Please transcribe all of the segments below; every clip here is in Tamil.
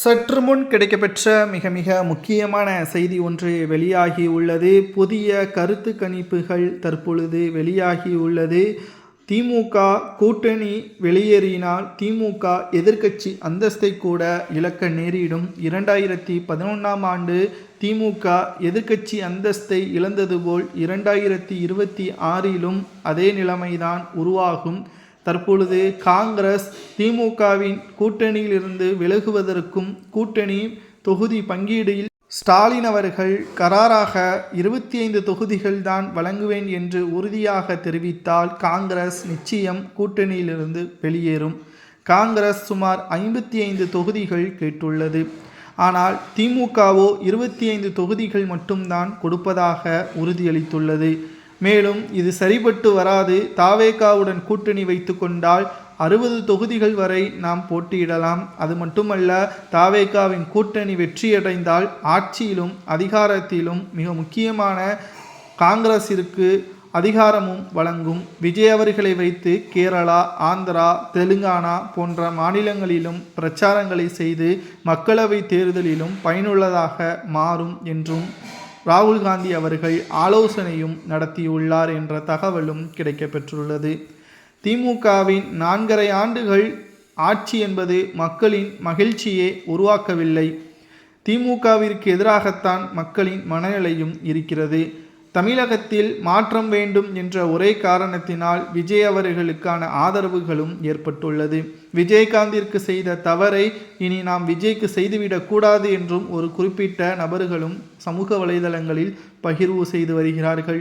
சற்று முன் கிடைக்கப்பெற்ற மிக மிக முக்கியமான செய்தி ஒன்று வெளியாகி உள்ளது. புதிய கருத்து கணிப்புகள் தற்பொழுது வெளியாகி உள்ளது. திமுக கூட்டணி வெளியேறினால் திமுக எதிர்க்கட்சி அந்தஸ்தை கூட இழக்க நேரிடும். இரண்டாயிரத்தி பதினொன்றாம் ஆண்டு திமுக எதிர்க்கட்சி அந்தஸ்தை இழந்தது போல் இரண்டாயிரத்தி இருபத்தி ஆறிலும் அதே நிலைமைதான் உருவாகும். தற்பொழுது காங்கிரஸ் திமுகவின் கூட்டணியிலிருந்து விலகுவதற்கும் கூட்டணி தொகுதி பங்கீடில் ஸ்டாலின் அவர்கள் கராராக இருபத்தி ஐந்து தொகுதிகள் தான் வழங்குவேன் என்று உறுதியாக தெரிவித்தால் காங்கிரஸ் நிச்சயம் கூட்டணியிலிருந்து வெளியேறும். காங்கிரஸ் சுமார் ஐம்பத்தி ஐந்து தொகுதிகள் கேட்டுள்ளது. ஆனால் திமுகவோ இருபத்தி ஐந்து தொகுதிகள் மட்டும்தான் கொடுப்பதாக உறுதியளித்துள்ளது. மேலும் இது சரிபட்டு வராது. தாவேகாவுடன் கூட்டணி வைத்து கொண்டால் அறுபது தொகுதிகள் வரை நாம் போட்டியிடலாம். அது மட்டுமல்ல தாவேகாவின் கூட்டணி வெற்றியடைந்தால் ஆட்சியிலும் அதிகாரத்திலும் மிக முக்கியமான காங்கிரஸிற்கு அதிகாரமும் வழங்கும். விஜய் அவர்களை வைத்து கேரளா ஆந்திரா தெலுங்கானா போன்ற மாநிலங்களிலும் பிரச்சாரங்களை செய்து மக்களவை தேர்தலிலும் பயனுள்ளதாக மாறும் என்றும் ராகுல் காந்தி அவர்கள் ஆலோசனையும் நடத்தியுள்ளார் என்ற தகவலும் கிடைக்கப்பெற்றுள்ளது. திமுகவின் நான்கரை ஆண்டுகள் ஆட்சி என்பது மக்களின் மகிழ்ச்சியே உருவாக்கவில்லை. திமுகவிற்கு எதிராகத்தான் மக்களின் மனநிலையும் இருக்கிறது. தமிழகத்தில் மாற்றம் வேண்டும் என்ற ஒரே காரணத்தினால் விஜய் அவர்களுக்கான ஆதரவுகளும் ஏற்பட்டுள்ளது. விஜயகாந்திற்கு செய்த தவறை இனி நாம் விஜய்க்கு செய்துவிடக்கூடாது என்றும் ஒரு குறிப்பிட்ட நபர்களும் சமூக வலைதளங்களில் பகிர்வு செய்து வருகிறார்கள்.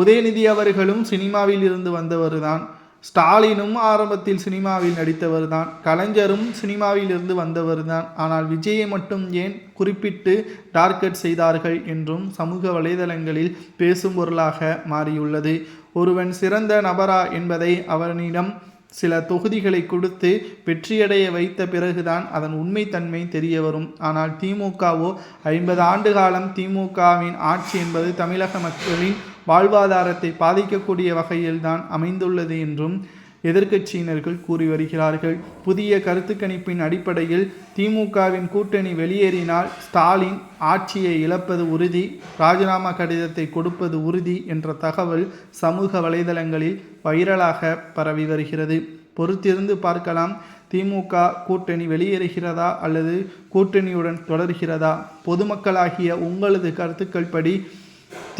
உதயநிதி அவர்களும் சினிமாவில் இருந்து வந்தவர்தான். ஸ்டாலினும் ஆரம்பத்தில் சினிமாவில் நடித்தவர் தான் கலைஞரும் சினிமாவில் இருந்து வந்தவர் தான் ஆனால் விஜயை மட்டும் ஏன் குறிப்பிட்டு டார்கெட் செய்தார்கள் என்றும் சமூக வலைதளங்களில் பேசும் பொருளாக மாறியுள்ளது. ஒருவன் சிறந்த நபரா என்பதை அவனிடம் சில தொகுதிகளை கொடுத்து வெற்றியடைய வைத்த பிறகுதான் அதன் உண்மைத்தன்மை தெரிய வரும். ஆனால் திமுகவோ ஐம்பது ஆண்டு காலம் திமுகவின் ஆட்சி என்பது தமிழக மக்களின் வாழ்வாதாரத்தை பாதிக்கக்கூடிய வகையில்தான் அமைந்துள்ளது என்றும் எதிர்க்கட்சியினர்கள் கூறி வருகிறார்கள். புதிய கருத்து கணிப்பின் அடிப்படையில் திமுகவின் கூட்டணி வெளியேறினால் ஸ்டாலின் ஆட்சியை இழப்பது உறுதி ராஜினாமா கடிதத்தை கொடுப்பது உறுதி என்ற தகவல் சமூக வலைதளங்களில் வைரலாக பரவி வருகிறது. பொறுத்திருந்து பார்க்கலாம் திமுக கூட்டணி வெளியேறுகிறதா அல்லது கூட்டணியுடன் தொடர்கிறதா? பொதுமக்களாகிய உங்களது கருத்துக்கள் படி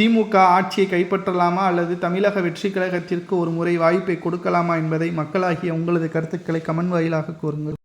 திமுக ஆட்சியை கைப்பற்றலாமா அல்லது தமிழக வெற்றி கழகத்திற்கு ஒரு முறை வாய்ப்பை கொடுக்கலாமா என்பதை மக்களாகிய உங்களது கருத்துக்களை கமெண்ட் வாயிலாக கூறுங்கள்.